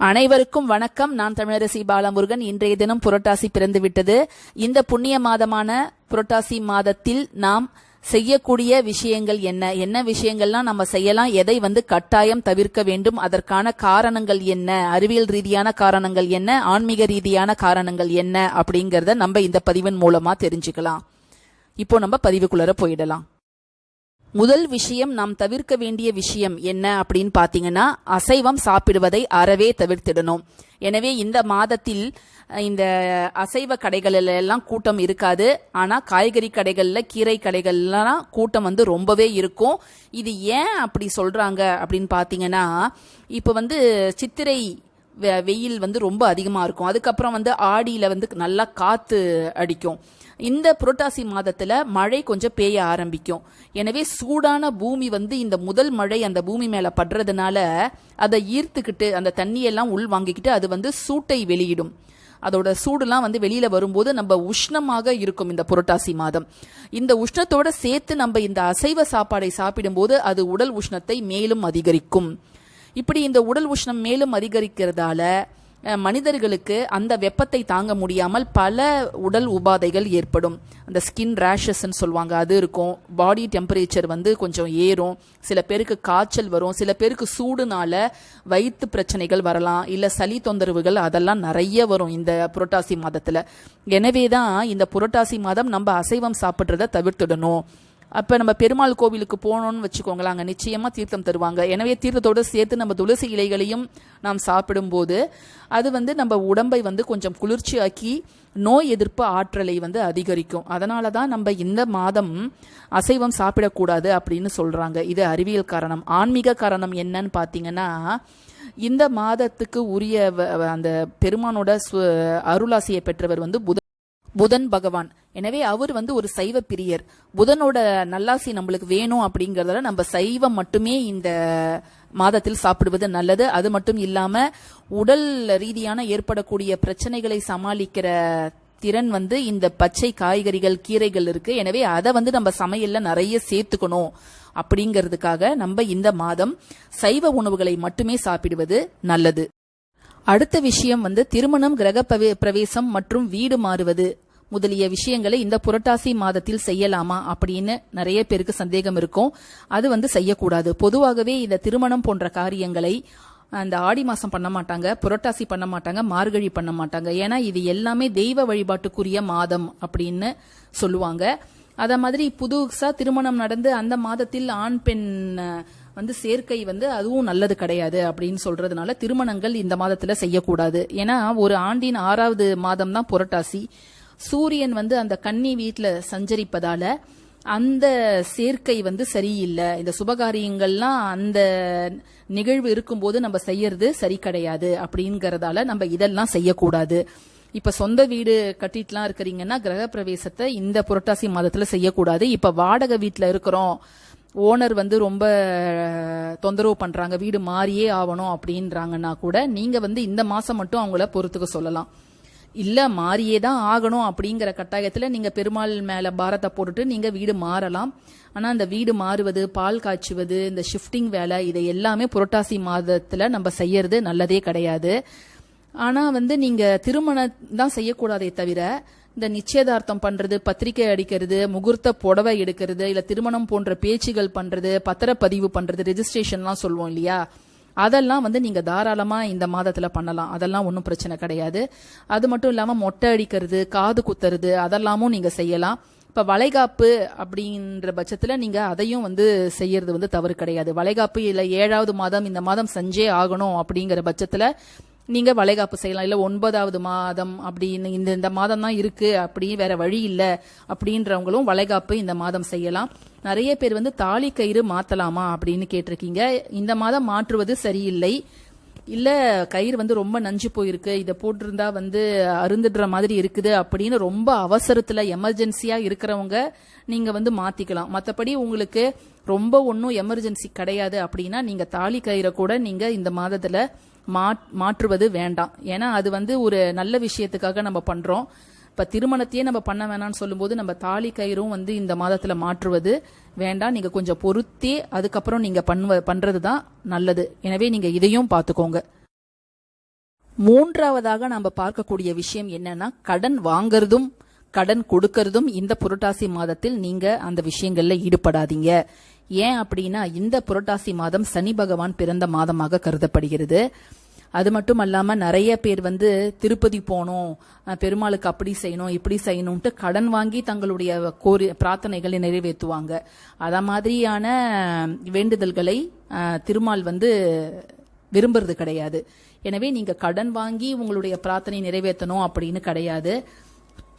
அனைவருக்கும் வணக்கம். நான் தமிழரசி பாலமுருகன். இன்றைய தினம் புரட்டாசி பிறந்துவிட்டது. இந்த புண்ணிய மாதமான புரட்டாசி மாதத்தில் நாம் செய்யக்கூடிய விஷயங்கள் என்ன? என்ன விஷயங்கள்லாம் நம்ம செய்யலாம்? எதை வந்து கட்டாயம் தவிர்க்க வேண்டும்? அதற்கான காரணங்கள் என்ன? அறிவியல் ரீதியான காரணங்கள் என்ன? ஆன்மீக ரீதியான காரணங்கள் என்ன? அப்படிங்கறத நம்ம இந்த பதிவின் மூலமா தெரிஞ்சுக்கலாம். இப்போ நம்ம பதிவுக்குள்ளர போயிடலாம். முதல் விஷயம் நாம் தவிர்க்க வேண்டிய விஷயம் என்ன அப்படின்னு பார்த்தீங்கன்னா அசைவம் சாப்பிடுவதை அறவே தவிர்த்திடணும். எனவே இந்த மாதத்தில் இந்த அசைவ கடைகளில் எல்லாம் கூட்டம் இருக்காது. ஆனால் காய்கறி கடைகளில் கீரை கடைகள்லாம் கூட்டம் வந்து ரொம்பவே இருக்கும். இது ஏன் அப்படி சொல்கிறாங்க அப்படின்னு பார்த்தீங்கன்னா இப்போ வந்து சித்திரை வெயில் வந்து ரொம்ப அதிகமாக இருக்கும். அதுக்கப்புறம் வந்து ஆடியில் வந்து நல்லா காற்று அடிக்கும். இந்த புரட்டாசி மாதத்தில் மழை கொஞ்சம் பெய்ய ஆரம்பிக்கும். எனவே சூடான பூமி வந்து இந்த முதல் மழை அந்த பூமி மேலே படுறதுனால அதை ஈர்த்துக்கிட்டு அந்த தண்ணியெல்லாம் உள் வாங்கிக்கிட்டு அது வந்து சூட்டை வெளியிடும். அதோட சூடுலாம் வந்து வெளியில வரும்போது நம்ம உஷ்ணமாக இருக்கும் இந்த புரட்டாசி மாதம். இந்த உஷ்ணத்தோட சேர்த்து நம்ம இந்த அசைவ சாப்பாடை சாப்பிடும்போது அது உடல் உஷ்ணத்தை மேலும் அதிகரிக்கும். இப்படி இந்த உடல் உஷ்ணம் மேலும் அதிகரிக்கிறதால மனிதர்களுக்கு அந்த வெப்பத்தை தாங்க முடியாமல் பல உடல் உபாதைகள் ஏற்படும். அந்த ஸ்கின் ரேஷஸ்ன்னு சொல்லுவாங்க அது இருக்கும். பாடி டெம்பரேச்சர் வந்து கொஞ்சம் ஏறும். சில பேருக்கு காய்ச்சல் வரும். சில பேருக்கு சூடுனால வயிற்று பிரச்சனைகள் வரலாம். இல்லை சளி தொந்தரவுகள் அதெல்லாம் நிறைய வரும் இந்த புரட்டாசி மாதத்தில். எனவே தான் இந்த புரட்டாசி மாதம் நம்ம அசைவம் சாப்பிட்றத தவிர்த்துடணும். அப்போ நம்ம பெருமாள் கோவிலுக்கு போனோம்னு வச்சுக்கோங்களேன் அங்கே நிச்சயமாக தீர்த்தம் தருவாங்க. எனவே தீர்த்தத்தோடு சேர்த்து நம்ம துளசி இலைகளையும் நாம் சாப்பிடும்போது அது வந்து நம்ம உடம்பை வந்து கொஞ்சம் குளிர்ச்சியாக்கி நோய் எதிர்ப்பு ஆற்றலை வந்து அதிகரிக்கும். அதனால தான் நம்ம இந்த மாதம் அசைவம் சாப்பிடக்கூடாது அப்படின்னு சொல்கிறாங்க இது அறிவியல் காரணம். ஆன்மீக காரணம் என்னன்னு பார்த்தீங்கன்னா இந்த மாதத்துக்கு உரிய வ- அந்த பெருமானோட சு- அருளாசியை பெற்றவர் வந்து புத புதன் பகவான். எனவே அவர் வந்து ஒரு சைவ பிரியர். புதனோட நல்லாசி நம்மளுக்கு வேணும் அப்படிங்கறதால நம்ம சைவம் மட்டுமே இந்த மாதத்தில் சாப்பிடுவது நல்லது. அது மட்டும் இல்லாம உடல் ரீதியான ஏற்படக்கூடிய பிரச்சனைகளை சமாளிக்கிற திறன் வந்து இந்த பச்சை காய்கறிகள் கீரைகள் இருக்கு. எனவே அதை வந்து நம்ம சமையல்ல நிறைய சேர்த்துக்கணும் அப்படிங்கிறதுக்காக நம்ம இந்த மாதம் சைவ உணவுகளை மட்டுமே சாப்பிடுவது நல்லது. அடுத்த விஷயம் வந்து திருமணம் கிரக பிரவேசம் மற்றும் வீடு மாறுவது. முதலிய விஷயங்களை இந்த புரட்டாசி மாதத்தில் செய்யலாமா அப்படின்னு நிறைய பேருக்கு சந்தேகம் இருக்கும். அது வந்து செய்யக்கூடாது. பொதுவாகவே இந்த திருமணம் போன்ற காரியங்களை அந்த ஆடி மாசம் பண்ண மாட்டாங்க புரட்டாசி பண்ண மாட்டாங்க மார்கழி பண்ண மாட்டாங்க. ஏன்னா இது எல்லாமே தெய்வ வழிபாட்டுக்குரிய மாதம் அப்படின்னு சொல்லுவாங்க. அத மாதிரி புதுசா திருமணம் நடந்து அந்த மாதத்தில் ஆண் பெண் வந்து சேர்க்கை வந்து அதுவும் நல்லது கிடையாது அப்படின்னு சொல்றதுனால திருமணங்கள் இந்த மாதத்துல செய்யக்கூடாது. ஏன்னா ஒரு ஆண்டின் ஆறாவது மாதம் தான் புரட்டாசி. சூரியன் வந்து அந்த கன்னி வீட்டில் சஞ்சரிப்பதால அந்த சேர்க்கை வந்து சரியில்லை. இந்த சுபகாரியங்கள்லாம் அந்த நிகழ்வு இருக்கும்போது நம்ம செய்யறது சரி கிடையாது அப்படிங்கறதால நம்ம இதெல்லாம் செய்யக்கூடாது. இப்ப சொந்த வீடு கட்டிட்டுலாம் இருக்கிறீங்கன்னா கிரக பிரவேசத்தை இந்த புரட்டாசி மாதத்துல செய்யக்கூடாது. இப்ப வாடகை வீட்டில் இருக்கிறோம். ஓனர் வந்து ரொம்ப தொந்தரவு பண்றாங்க. வீடு மாறியே ஆகணும் அப்படின்றாங்கன்னா கூட நீங்க வந்து இந்த மாசம் மட்டும் அவங்கள பொறுத்துக்க சொல்லலாம். இல்லை மாறியே தான் ஆகணும் அப்படிங்கிற கட்டாயத்தில் நீங்கள் பெருமாள் மேலே பாரத்தை போட்டுட்டு நீங்கள் வீடு மாறலாம். ஆனால் அந்த வீடு மாறுவது பால் காய்ச்சுவது இந்த ஷிஃப்டிங் வேலை இதை எல்லாமே புரட்டாசி மாதத்தில் நம்ம செய்யறது நல்லதே கிடையாது. ஆனால் வந்து நீங்கள் திருமணம் தான் செய்யக்கூடாதே தவிர இந்த நிச்சயதார்த்தம் பண்றது பத்திரிக்கை அடிக்கிறது முகூர்த்த புடவை எடுக்கிறது இல்லை திருமணம் போன்ற பேச்சுகள் பண்றது பத்திரப்பதிவு பண்றது ரெஜிஸ்ட்ரேஷன்லாம் சொல்லுவோம் இல்லையா? அதெல்லாம் வந்து நீங்க தாராளமா இந்த மாதத்துல பண்ணலாம். அதெல்லாம் ஒன்றும் பிரச்சனை கிடையாது. அது மட்டும் இல்லாம மொட்டை அடிக்கிறது காது குத்துறது அதெல்லாமும் நீங்க செய்யலாம். இப்ப வளைகாப்பு அப்படின்ற பட்சத்துல நீங்க அதையும் வந்து செய்யறது வந்து தவறு கிடையாது. வளைகாப்பு இல்ல ஏழாவது மாதம் இந்த மாதம் செஞ்சே ஆகணும் அப்படிங்கிற பட்சத்துல நீங்க வளைகாப்பு செய்யலாம். இல்ல ஒன்பதாவது மாதம் அப்படின்னு இந்த இந்த மாதம் தான் இருக்கு அப்படி வேற வழி இல்ல அப்படின்றவங்களும் வளைகாப்பு இந்த மாதம் செய்யலாம். நிறைய பேர் வந்து தாலி கயிறு மாத்தலாமா அப்படின்னு கேட்டிருக்கீங்க. இந்த மாதம் மாற்றுவது சரியில்லை. இல்ல கயிறு வந்து ரொம்ப நஞ்சு போயிருக்கு. இதை போட்டிருந்தா வந்து அருந்துடுற மாதிரி இருக்குது அப்படின்னு ரொம்ப அவசரத்துல எமர்ஜென்சியா இருக்கிறவங்க நீங்க வந்து மாத்திக்கலாம். மற்றபடி உங்களுக்கு ரொம்ப ஒன்றும் எமர்ஜென்சி கிடையாது அப்படின்னா நீங்க தாலி கயிறை கூட நீங்க இந்த மாதத்துல மாற்றுவது வேண்டாம். ஏன்னா அது வந்து ஒரு நல்ல விஷயத்துக்காக நம்ம பண்றோம். இப்ப திருமணத்தையே நம்ம பண்ண வேணாம்னு சொல்லும்போது நம்ம தாலி கயிறும் வந்து இந்த மாதத்துல மாற்றுவது வேண்டாம். நீங்க கொஞ்சம் பொருத்தி அதுக்கப்புறம் நீங்க பண்ணுவ பண்றது தான் நல்லது. எனவே நீங்க இதையும் பார்த்துக்கோங்க. மூன்றாவதாக நம்ம பார்க்கக்கூடிய விஷயம் என்னன்னா கடன் வாங்குறதும் கடன் கொடுக்கறதும் இந்த புரட்டாசி மாதத்தில் நீங்க அந்த விஷயங்கள்ல ஈடுபடாதீங்க. ஏன் அப்படின்னா இந்த புரட்டாசி மாதம் சனி பகவான் பிறந்த மாதமாக கருதப்படுகிறது. அது மட்டும் அல்லாமல் நிறைய பேர் வந்து திருப்பதி போகணும் பெருமாளுக்கு அப்படி செய்யணும் இப்படி செய்யணும்ட்டு கடன் வாங்கி தங்களுடைய கோரி பிரார்த்தனைகளை நிறைவேற்றுவாங்க. அத மாதிரியான வேண்டுதல்களை திருமால் வந்து விரும்புறது கிடையாது. எனவே நீங்க கடன் வாங்கி உங்களுடைய பிரார்த்தனை நிறைவேற்றணும் அப்படின்னு கிடையாது.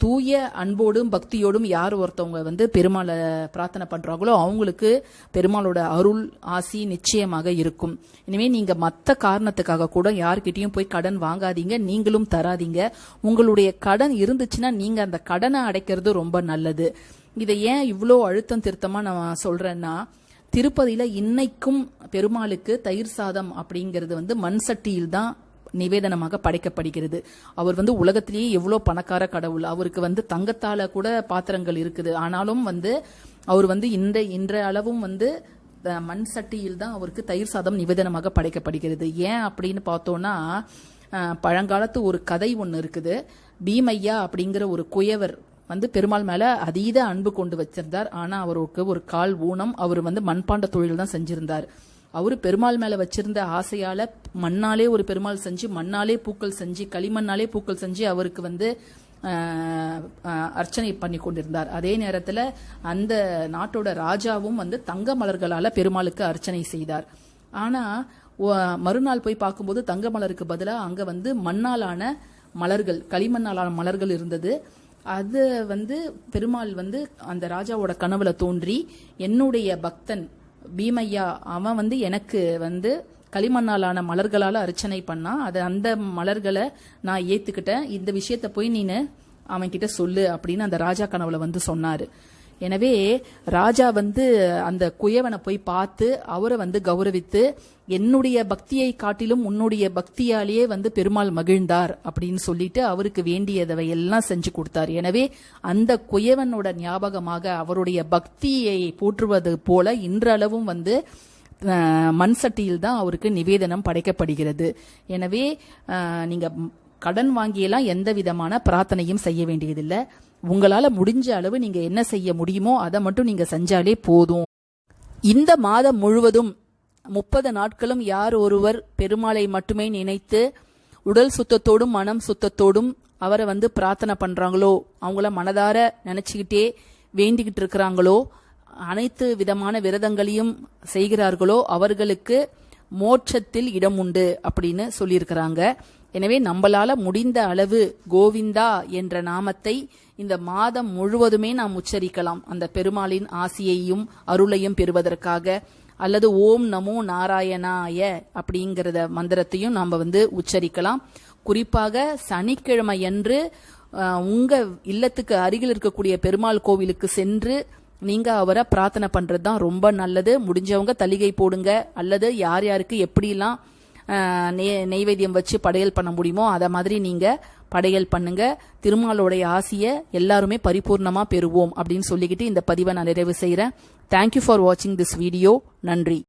தூய அன்போடும் பக்தியோடும் யார் ஒருத்தவங்க வந்து பெருமாளை பிரார்த்தனை பண்றாங்களோ அவங்களுக்கு பெருமாளோட அருள் ஆசி நிச்சயமாக இருக்கும். இனிமே நீங்க மற்ற காரணத்துக்காக கூட யார்கிட்டயும் போய் கடன் வாங்காதீங்க நீங்களும் தராதீங்க. உங்களுடைய கடன் இருந்துச்சுன்னா நீங்க அந்த கடனை அடைக்கிறது ரொம்ப நல்லது. இதை ஏன் இவ்வளோ அழுத்தம் திருத்தமா நான் சொல்றேன்னா திருப்பதியில இன்னைக்கும் பெருமாளுக்கு தயிர் சாதம் அப்படிங்கிறது வந்து மண் சட்டியில் தான் நிவேதனமாக படைக்கப்படுகிறது. அவர் வந்து உலகத்திலேயே எவ்வளோ பணக்கார கடவுள். அவருக்கு வந்து தங்கத்தால கூட பாத்திரங்கள் இருக்குது. ஆனாலும் வந்து அவர் வந்து இந்த இன்றைய அளவும் வந்து மண் சட்டியில் தான் அவருக்கு தயிர் சாதம் நிவேதனமாக படைக்கப்படுகிறது. ஏன் அப்படின்னு பார்த்தோம்னா பழங்காலத்து ஒரு கதை ஒன்று இருக்குது. பீமையா அப்படிங்கிற ஒரு குயவர் வந்து பெருமாள் மேல அதீத அன்பு கொண்டு வச்சிருந்தார். ஆனா அவருக்கு ஒரு கால் ஊனம் அவர் வந்து மண்பாண்ட தொழில் தான் செஞ்சிருந்தார். அவரு பெருமாள் மேல வச்சிருந்த ஆசையால மண்ணாலே ஒரு பெருமாள் செஞ்சு மண்ணாலே பூக்கள் செஞ்சு களிமண்ணாலே பூக்கள் செஞ்சு அவருக்கு வந்து அர்ச்சனை பண்ணி கொண்டிருந்தார். அதே நேரத்துல அந்த நாட்டோட ராஜாவும் வந்து தங்க மலர்களால பெருமாளுக்கு அர்ச்சனை செய்தார். ஆனா மறுநாள் போய் பார்க்கும்போது தங்க மலருக்கு பதிலாக அங்க வந்து மண்ணாலான மலர்கள் களிமண்ணாலான மலர்கள் இருந்தது. அது வந்து பெருமாள் வந்து அந்த ராஜாவோட கனவுல தோன்றி என்னுடைய பக்தன் பீமையா அவன் வந்து எனக்கு வந்து களிமண்ணாலான மலர்களால் அர்ச்சனை பண்ணா அது அந்த மலர்களை நான் ஏத்துக்கிட்டேன். இந்த விஷயத்த போய் நீனு அவன்கிட்ட சொல்லு அப்படின்னு அந்த ராஜா கனவுல வந்து சொன்னாரு. எனவே ராஜா வந்து அந்த குயவனை போய் பார்த்து அவரை வந்து கௌரவித்து என்னுடைய பக்தியை காட்டிலும் உன்னுடைய பக்தியாலேயே வந்து பெருமாள் மகிழ்ந்தார் அப்படின்னு சொல்லிட்டு அவருக்கு வேண்டியதவை எல்லாம் செஞ்சு கொடுத்தார். எனவே அந்த குயவனோட ஞாபகமாக அவருடைய பக்தியை போற்றுவது போல இன்றளவும் வந்து மண் சட்டியில் தான் அவருக்கு நிவேதனம் படைக்கப்படுகிறது. எனவே நீங்கள் நீங்க கடன் வாங்கியெல்லாம் எந்த விதமான பிரார்த்தனையும் செய்ய வேண்டியதில்லை. உங்களால முடிஞ்ச அளவு நீங்க என்ன செய்ய முடியுமோ அதை மட்டும் நீங்க செஞ்சாலே போதும். இந்த மாதம் முழுவதும் முப்பது நாட்களும் யார் ஒருவர் பெருமாளை மட்டுமே நினைத்து உடல் சுத்தத்தோடும் மனம் சுத்தத்தோடும் அவரை வந்து பிரார்த்தனை பண்றாங்களோ அவங்கள மனதார நினைச்சுக்கிட்டே வேண்டிக்கிட்டு இருக்கிறாங்களோ அனைத்து விதமான விரதங்களையும் செய்கிறார்களோ அவர்களுக்கு மோட்சத்தில் இடம் உண்டு அப்படின்னு சொல்லியிருக்கிறாங்க. எனவே நம்மளால முடிந்த அளவு கோவிந்தா என்ற நாமத்தை இந்த மாதம் முழுவதுமே நாம் உச்சரிக்கலாம். அந்த பெருமாளின் ஆசியையும் அருளையும் பெறுவதற்காக. அல்லது ஓம் நமோ நாராயணாய அப்படிங்கிறத மந்திரத்தையும் நாம் வந்து உச்சரிக்கலாம். குறிப்பாக சனிக்கிழமையன்று அஹ், உங்க இல்லத்துக்கு அருகில் இருக்கக்கூடிய பெருமாள் கோவிலுக்கு சென்று நீங்க அவரை பிரார்த்தனை பண்றது தான் ரொம்ப நல்லது. முடிஞ்சவங்க தலிகை போடுங்க. அல்லது யார் யாருக்கு எப்படிலாம் நெய்வேத்தியம் வச்சு படையல் பண்ண முடியுமோ அதை மாதிரி நீங்க படையல் பண்ணுங்க. திருமாலோடைய ஆசையை எல்லாருமே பரிபூர்ணமா பெறுவோம் அப்படின்னு சொல்லிக்கிட்டு இந்த பதிவை நான் நிறைவு செய்கிறேன் தேங்க்யூ ஃபார் வாட்சிங் திஸ் வீடியோ நன்றி.